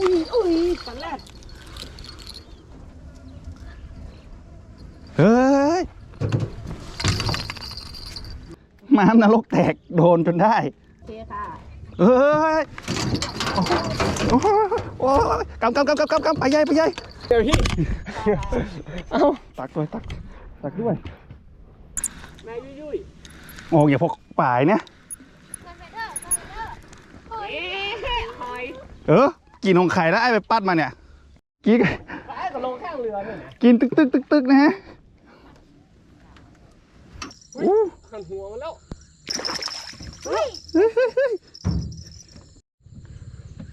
อุ้ยอุ้ยปลาแรดเฮ้ยม้ามนรกแตกโดนจนได้ โอเคค่ะเฮ้ย โอ้โหโอ้ยกำกำกำกำกำกำไปใหญ่ไปใหญ่เดี๋ยวพี่เอ้าตักด้วยตักตักด้วยนายยุ้ยยุ้ยโอ้อย่าพกป่ายเนี่ยเอ๊ะหอย เออ กินของไข่แล้วไอ้ไปปัดมาเนี่ยกินไอ้ก็ลงข้างเรือเนี่ยนะกินตึกตึกตึกตึกนะฮะอู้หันหัวมาแล้วเฮ้ยเฮ้ยเฮ้ย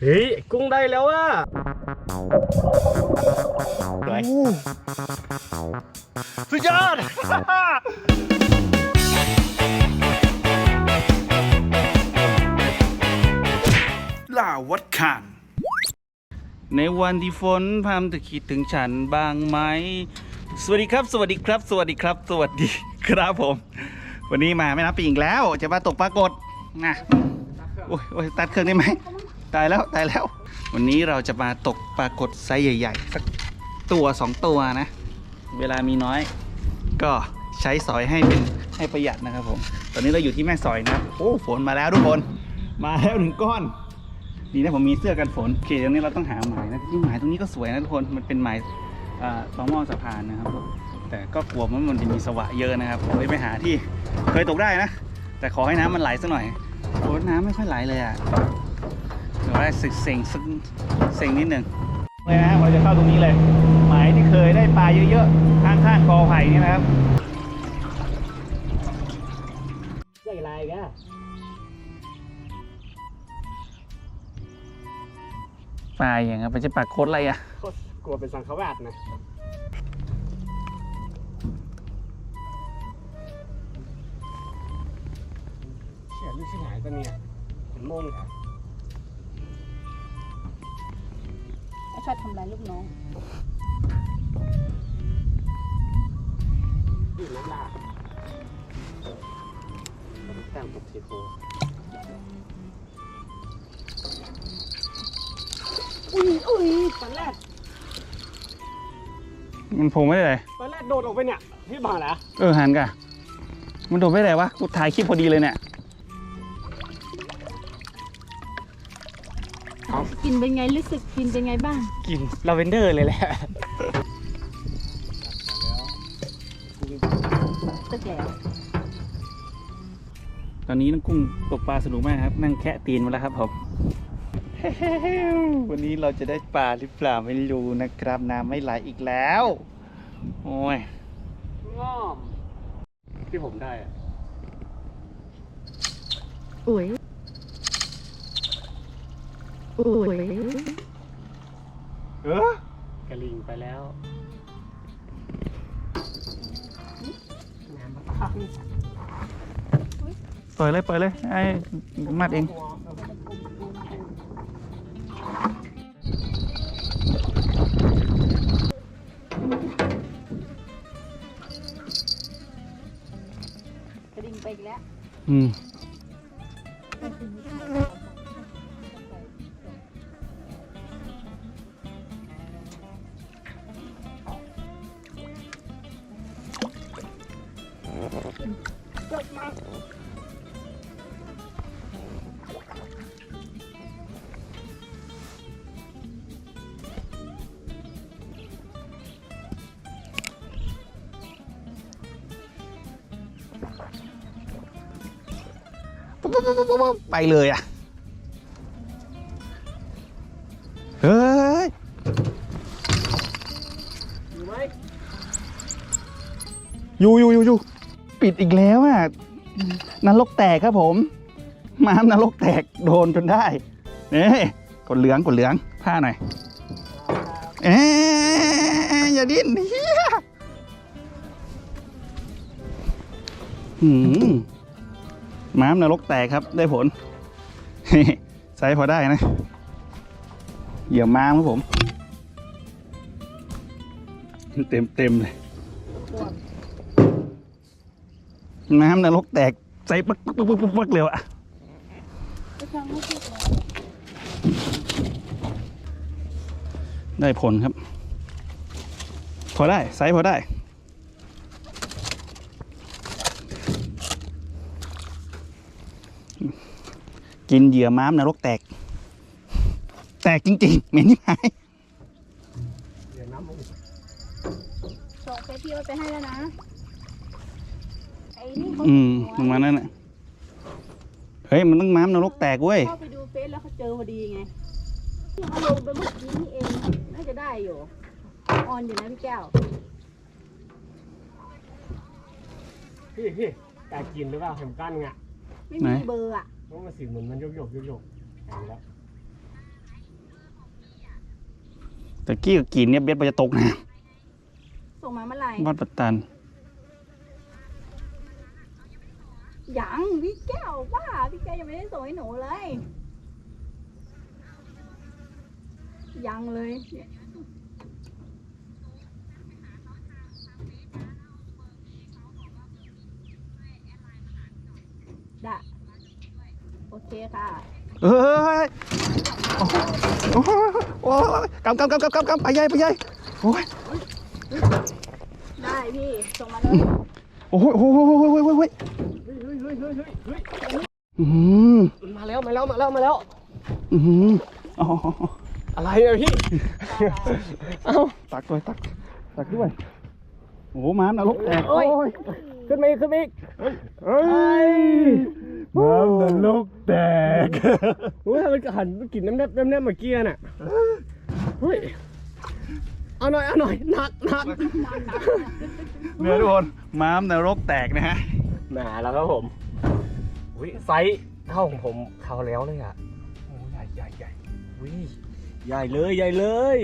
เฮ้ยกุ้งได้แล้วอะสวยโอ้สุดยอดลาวัดขาน ในวันที่ฝนพามจะคิดถึงฉันบ้างไหม สวัสดีครับ สวัสดีครับ สวัสดีครับ สวัสดีครับผม วันนี้มาแม่น้ำปิงอีกแล้ว จะมาตกปลากดนะโอ้ยโอ้ยตัดเครื่องได้ไหม ตายแล้ว ตายแล้ว วันนี้เราจะมาตกปลากดไซส์ใหญ่ๆสักตัวสองตัวนะ เวลามีน้อย ก็ใช้สอยให้เป็นให้ประหยัดนะครับผม ตอนนี้เราอยู่ที่แม่สอยนะครับ โอ้ ฝนมาแล้วทุกคน มาแล้วหนึ่งก้อน ดีนะผมมีเสื้อกันฝนโอเคตรงนี้เราต้องหาหมายนะที่หมายตรงนี้ก็สวยนะทุกคนมันเป็นหมายต่อหม้อสะพานนะครับ แต่ก็กลัวว่ามันจะมีสวะเยอะนะครับผมเลยไปหาที่เคยตกได้นะ แต่ขอให้น้ำมันไหลสักหน่อยโอ้น้ำไม่ค่อยไหลเลยอะเดี๋ยวได้สึกเซ็งสักเซ็งนิดหนึ่งเลยนะเราจะเข้าตรงนี้เลย หมายที่เคยได้ปลาเยอะๆข้างๆกอไผ่นี่นะครับได้อะไรแก ปลาอย่างเงี้ยเป็นจะปลาโคตรอะไรอะโคตรกลัวเป็นสังขวาสนะเชี่ยลูกชิบหายปะเนี่ยเห็นโมงค่ะไอ้ชอบทำลายลูกน้องอยู่น้ำลาดแต้มตกทีโค อุ้ยอุ้ยปลาแรดมันโผล่ไม่ได้เลยตอนแรกโดดออกไปเนี่ยพี่บาละเออหันกะมันโดดไม่ได้วะกูถ่ายคลิปพอดีเลยเนี่ยกินเป็นไงรู้สึกกินเป็นไงบ้าง กลินลาเวนเดอร์เลยแหละตึกแล้ว ตอนนี้น้องกุ้งตกปลาสนุกมากครับ นั่งแคะตีนมาแล้วครับผม วันนี้เราจะได้ปลาหรือเปล่าไม่รู้นะครับน้ำไม่ไหลอีกแล้ว โอ้ยง้อมที่ผมได้อะอุ้ยอุ้ยเออกระลิงไปแล้ว น้ำมะพร้าวปล่อยเลยปล่อยเลยไอ้มัดเอง ดิ่งไปอีกแล้ว อืม ไปเลยอะ เฮ้ยอยู่อยู่อยู่อยู่ปิดอีกแล้วอะนรกแตกครับผม ม้ามนรกแตกโดนจนได้เนี่กดเหลืองกดเหลืองผ้าหน่อย เอ๊อย่าดิ้นเฮียหืม ม้ามนรกแตกครับได้ผลใช้พอได้นะ เหยี่ยวม้ามครับผม เต็มเต็มเลยน้ำนรกแตกใส่ปักปักปักปักปักเร็วอะไปทางไม่ถูกแล้วได้ผลครับ พอได้ไซส์พอได้ กินเหยื่อม้ามนรกแตก แตกจริง ๆ เหม็นยิ่งหายเดี๋ยวน้ำมันส่งเฟซพี่ไว้ไปให้แล้วนะไอ้นี่เขาอืมหัปวระมาณนั้นน่ะเฮ้ย มันต้องม้ามนรกแตกเว้ย เข้าไปดูเฟซแล้วเขาเจอพอดีไงเขาลงไปเมื่อกี้นี่เองน่าจะได้อยู่ออนอยู่นะพี่แก้วพี่พี่แต่กินหรือเปล่าเข็มกั้นไง ไม่ไหน มีเบอร์อะเพราะมันสีเหมือนมันโยกโยกโยกโยกเห็นแล้วแต่กี้กับกินเนี่ยเบ็ดมันจะตกนะส่งมาเมื่อไหร่วัดปัตตันยังพี่แก้วว่าพี่แก้วยังไม่ได้ส่งให้หนูเลย ยังเลยเนี่ย ได้โอเคค่ะเอ้ยโอ้โหโอ้โหโอ้โหกำกำกำกำกำกำไปใหญ่ไปใหญ่โอ้ยได้พี่ส่งมาเลยโอ้โหโอ้โหโอ้โหโอ้โหโอ้โหเฮ้ยเฮ้ยเฮ้ยเฮ้ยเฮ้ยเฮ้ยอืมมันมาแล้วมาแล้วมาแล้วมาแล้วอืมอ๋ออะไรอะพี่ เอ้าตักด้วยตักตักด้วยโอ้โหม้ามนรกแตกโอ้ยขึ้นมาอีกขึ้นมาอีกเฮ้ยม้ามนรกแตกโอ้ยทำไมหันไปกินน้ำแนบน้ำแนบเมื่อกี้น่ะเฮ้ยเอาหน่อยเอาหน่อยหนักหนักเนี่ยทุกคนม้ามนรกแตกนะฮะแหมแล้วครับผมอุ้ยไซส์เท่าของผมเขาวแล้วเลยอะโอ้ใหญ่ใหญ่ใหญ่อุ้ยใหญ่เลยใหญ่เลย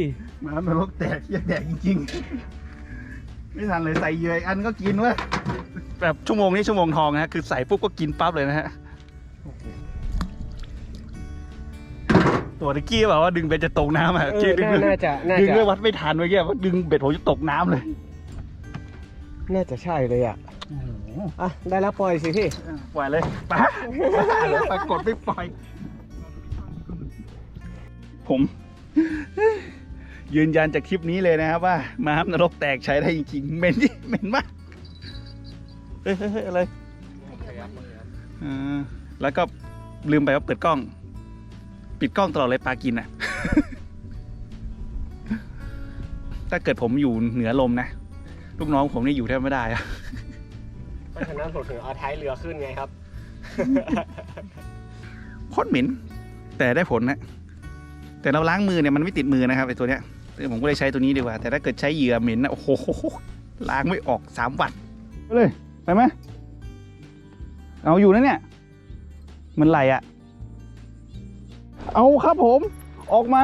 ม้ามนรกแตกยังแตกจริงๆ ไม่ทันเลยใส่เหยื่ออีกอันก็กินเว้ยแบบชั่วโมงนี้ชั่วโมงทองนะฮะคือใส่ปุ๊บก็กินปั๊บเลยนะฮะตัวตะกี้แบบว่าดึงเบ็ดจะตกน้ำอะเอกี้อดึงน่าน่าจะน่าดึงจะ ด้วยวัดไม่ทันเมื่อกี้ว่าดึงเบ็ดผมจะตกน้ำเลยน่าจะใช่เลยอะโอ้โหอะ ได้แล้วปล่อยสิพี่ ปล่อยเลยไปปรากฏไม่ปล่อย ผม ยืนยันจากคลิปนี้เลยนะครับว่าม้ามนรกแตกใช้ได้จริงๆเหม็นดิเหม็นมากเฮ้ยเฮ้ยเฮ้ยอะไรอ่าแล้วก็ลืมไปว่าเปิดกล้อง ปิดกล้องตลอดเลยปลากินอะ ถ้าเกิดผมอยู่เหนือลมนะลูกน้องผมนี่อยู่แทบไม่ได้อะเพราะฉะนั้นผมถึงเอาท้ายเรือขึ้นไงครับ โคตรเหม็นแต่ได้ผลนะแต่เราล้างมือเนี่ยมันไม่ติดมือนะครับไอ้ตัวเนี้ยแต่ ผมก็เลยใช้ตัวนี้ดีกว่า แต่ถ้าเกิดใช้เหยื่อเหม็นนะโอ้โหล้างไม่ออกสามวันไปเลยไปไหมเอาอยู่นะเนี่ย มันไหลอะเอาครับผม ออกมา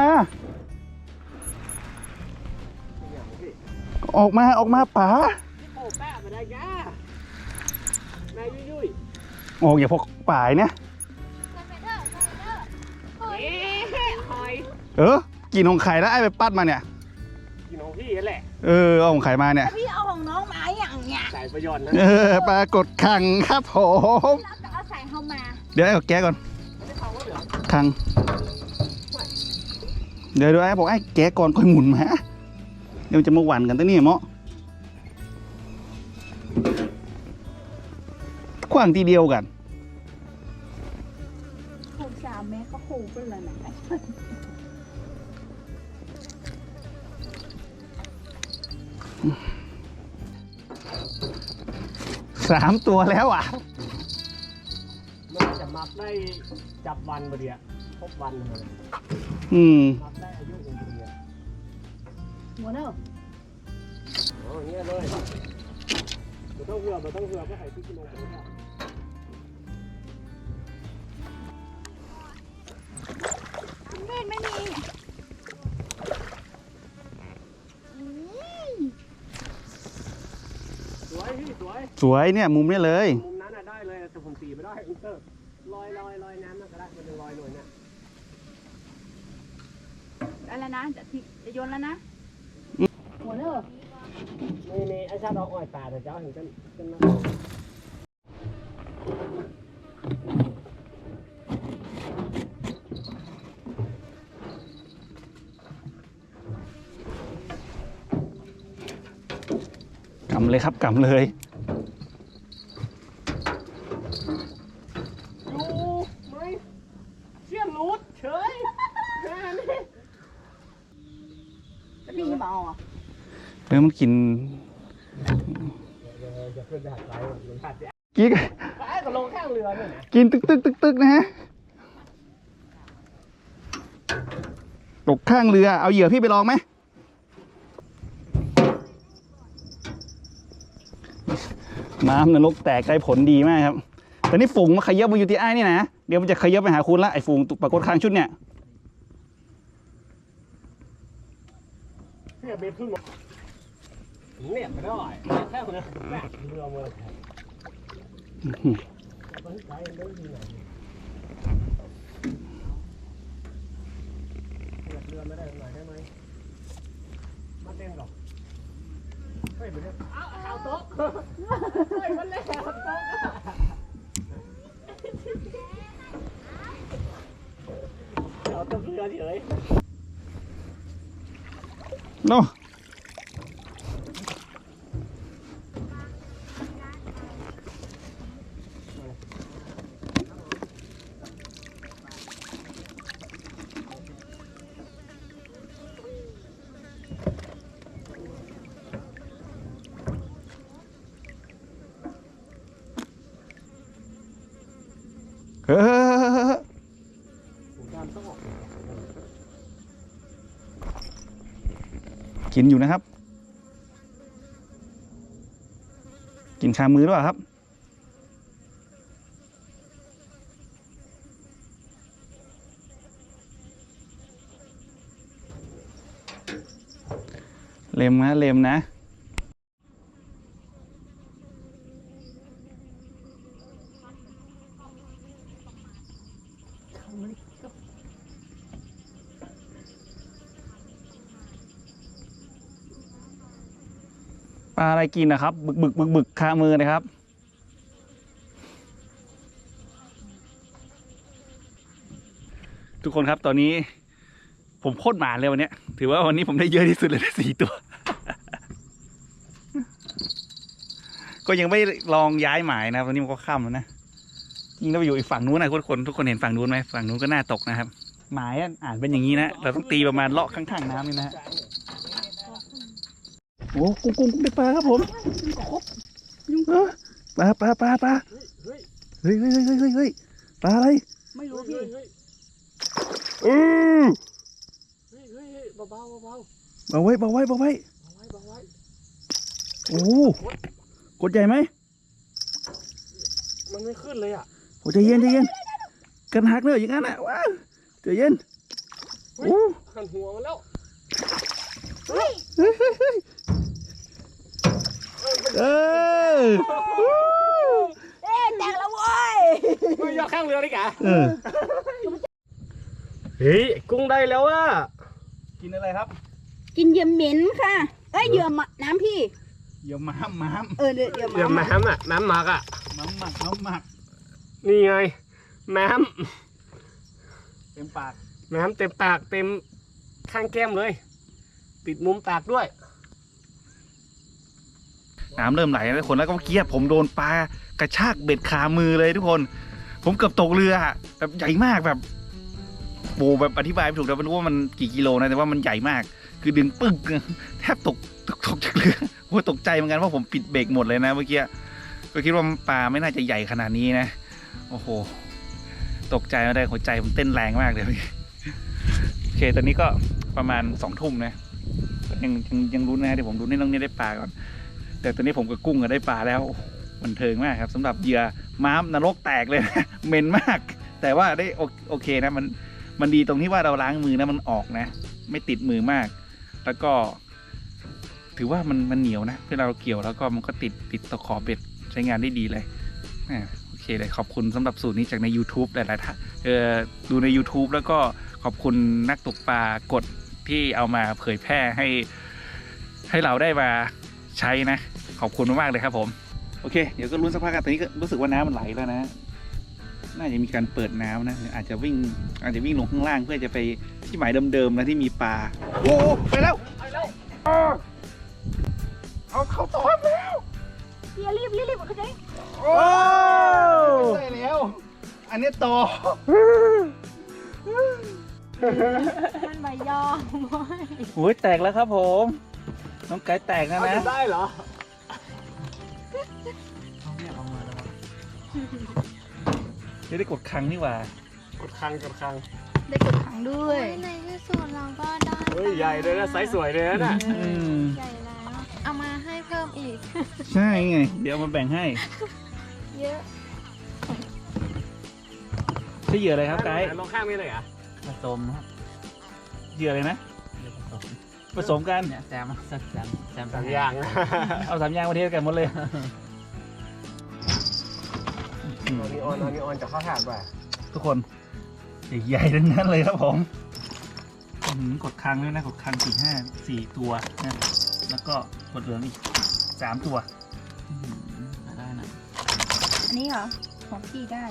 ออกมาออกมาป๋าโอ้แป้มาได้ย่นายยุยยุยโอ้อย่าพกป่ายเนี่ยเอ๊ะหอยเออ กินของไข่แล้วไอ้ไปปัดมาเนี่ย กินของพี่นั่นแหละเออเอาของไข่มาเนี่ย พี่เอาของน้องมาอย่างเนี้ยใส่ประโยชน์นะเออปรากฏคังครับผมแล้วจะเอาใส่เข้ามาเดี๋ยวให้เขาแก้ก่อนไม่ทำว่าเหลือคัง เดี๋ยวเดี๋ยวไอ้บอกไอ้แก้ก่อนค่อยหมุนมาเดี๋ยวมันจะมาหวันกันตั้งนี่เมาะขว้างทีเดียวกันคูสามเมตรก็คูเป็นเลยนะ สามตัวแล้วอะ มันจะมักได้จับวันบ่เดียวครบวันเลยอืม มักได้อายุองค์เดียวหัวเนอะโอ้เงี้ยเลยมันต้องเหือมันต้องเหือก็ให้พี่กิโลไปเลยเมตรไม่มี สวยเนี่ยมุมนี้เลย มุมนั้นอะได้เลยแต่ผมตีไม่ได้อินเตอร์ลอยลอยลอยน้ำมันก็ได้มันจะลอยลอยนะได้แล้วนะจะทิจะโยนแล้วนะหัวเนอะมีมีไอ้ชาดอกอ้อยป่าแต่เจ้าเห็นกันกันนะกำเลยครับกัำเลย กินจะขึ้นไปหาไกลลงหาดแจ๊กินไอ้ก็ลงข้างเรือเนี่ยนะกินตึกตึกตึกตึกนะฮะตกข้างเรือ เอาเหยื่อพี่ไปลองไหมน้ำนรกแตกได้ผลดีมากครับ แต่นี่ฝูงมาขยับมาอยู่ที่ไอ้นี่นะ เดี๋ยวมันจะขยับไปหาคุณละไอ้ฝูงตุกปรากฏค้างชุดเนี่ย เนี่ยเบ็ดขึ้นมาเนี่ยไม่ได้แค่คนนี้แม่เรือมือเรือไม่ได้หน่อยได้ไหมมาเต้นก่อนเฮ้ยไปเนี่ยเอาเอาโต๊ะเฮ้ยมันเลยเอาโต๊ะเอาโต๊ะเรือเฉยโน่เกินอยู่นะครับ กินคามือหรือเปล่าครับ เล็มนะเล็มนะ อะไรกินนะครับ บึกบึกบึกบึกคามือนะครับ ทุกคนครับตอนนี้ผมโคตรหมานเลยวันนี้ถือว่าวันนี้ผมได้เยอะที่สุดเลยนะสี่ตัว ก็ยังไม่ลองย้ายหมายนะวันนี้มันก็ค่ำแล้วนะยิงเราไปอยู่อีกฝั่งนู้นนะทุกคนทุกคนเห็นฝั่งนู้นไหมฝั่งนู้นก็น่าตกนะครับ หมายอะอ่านเป็นอย่างนี้นะเราต้องตีประมาณเลาะข้างๆน้ำนี่นะฮะ โอ้กุ้งกุ้งกุ้งเด็กปลาครับผมเออปลาปลาปลาปลาเฮ้ยเฮ้ยเฮ้ยเฮ้ยเฮ้ยปลาอะไรไม่รู้พี่เฮ้ยเออเฮ้ยเฮ้ยเฮ้ยเบาเบาเบาเบาไว้เบาไว้เบาไว้เบาไว้โอ้กดใหญ่ไหมมันไม่ขึ้นเลยอะโอ้ใจเย็นใจเย็นกันหักเลยอย่างนั้นอะว้าใจเย็นโอ้หันหัวมันแล้วเออเอ๊ะแตกแล้วเว้ยไม่ยอดข้างเรือเลยกะเออเฮ้ยกุ้งได้แล้วอะกินอะไรครับ กินเหยื่อเหม็นค่ะ เอ้ยเหยื่อมะน้ำพี่ เดี๋ยวม้ามม้ามเออเดี๋ยวเหยื่อเดี๋ยวหมาน้ำอะน้ำหมักอะ ม้ามหมักม้ามหมักนี่ไง น้เต็มปากำน้ำเต็มปากเต็มข้างแก้มเลย ติดมุมปากด้วย น้ำเริ่มไหลแล้วทุกคนแล้วก็เมื่อกี้ผมโดนปลากระชากเบ็ดขามือเลยทุกคน ผมเกือบตกเรืออะแบบใหญ่มากแบบโบแบบอธิบายไม่ถูกแต่ไม่รู้ว่ามันกี่กิโลนะแต่ว่ามันใหญ่มาก คือดึงปึ๊กแทบตกตกตกจากเรือโอ้ยตกใจเหมือนกันเพราะผมปิดเบรกหมดเลยนะเมื่อกี้ก็คิดว่าปลาไม่น่าจะใหญ่ขนาดนี้นะ โอ้โห ตกใจไม่ได้หัวใจผมเต้นแรงมากเลยโอเคตอนนี้ก็ประมาณสองทุ่มนะยังยังยังรู้นะเดี๋ยวผมดูในเรื่องนี้ได้ปลาก่อน แต่ตอนนี้ผมกับกุ้งก็ได้ปลาแล้วโอ้โหบันเทิงมากครับสำหรับเหยื่อม้ามนรกแตกเลยนะเหม็นมาก แต่ว่าได้โอเคนะมันมันดีตรงที่ว่าเราล้างมือนะมันออกนะ ไม่ติดมือมาก แล้วก็ ถือว่ามันมันเหนียวนะเวลาเราเกี่ยวแล้วก็มันก็ติดติดตะขอเบ็ดใช้งานได้ดีเลยโอเคเลยขอบคุณสำหรับสูตรนี้จากใน YouTube หลายๆท่านดูใน YouTube แล้วก็ขอบคุณนักตกปลากดที่เอามาเผยแพร่ให้ให้เราได้มา ใช้นะ ขอบคุณมากๆเลยครับผม โอเค เดี๋ยวก็รุ้นสักพักกันตอนนี้ก็รู้สึกว่าน้ำมันไหลแล้วนะ น่าจะมีการเปิดน้ำนะ อาจจะวิ่งอาจจะวิ่งลงข้างล่างเพื่อจะไปที่หมายเดิมๆนะที่มีปลา โอ้ไปแล้วไปแล้วอ้าวเอาเข้าตอนแล้วเฮียรีบรีบรีบเข้าใจโอ้ใช่แล้ว อันนี้ต่อมันใบยอมเว้ยโอ้ยแตกแล้วครับผม น้องไก่แตกนะเอานะ จะได้เหรอจะได้กดครั้งนี่หว่ากดคังกดคัง ได้กดขังด้วย ในที่สุดเราก็ได้เฮ้ย ใหญ่เลยนะไซส์สวยเลยนะน่ะอืมใหญ่แล้ว เอามาให้เพิ่มอีก ใช่ไง เดี๋ยวเอามาแบ่งให้เยอะ ใช่เหยื่ออะไรครับไกด์ลองข้างนี้เลยเหรอะผสมครับเหยื่ออะไรนะเดี๋ยว ผสมกันเนี่ยแซมแซมแซมสามอย่างเอาสามอย่างมาเทสกันหมดเลยออนิออนออนิออนจะข้าถาดป่ะทุกคนใหญ่ๆทั้งนั้นเลยครับผมกดค้างด้วยนะกดคัางสี่ห้าสี่ตัวนะแล้วก็กดเหลืองอีกสามตัวได้นะอันนี้เหรอของพี่ได้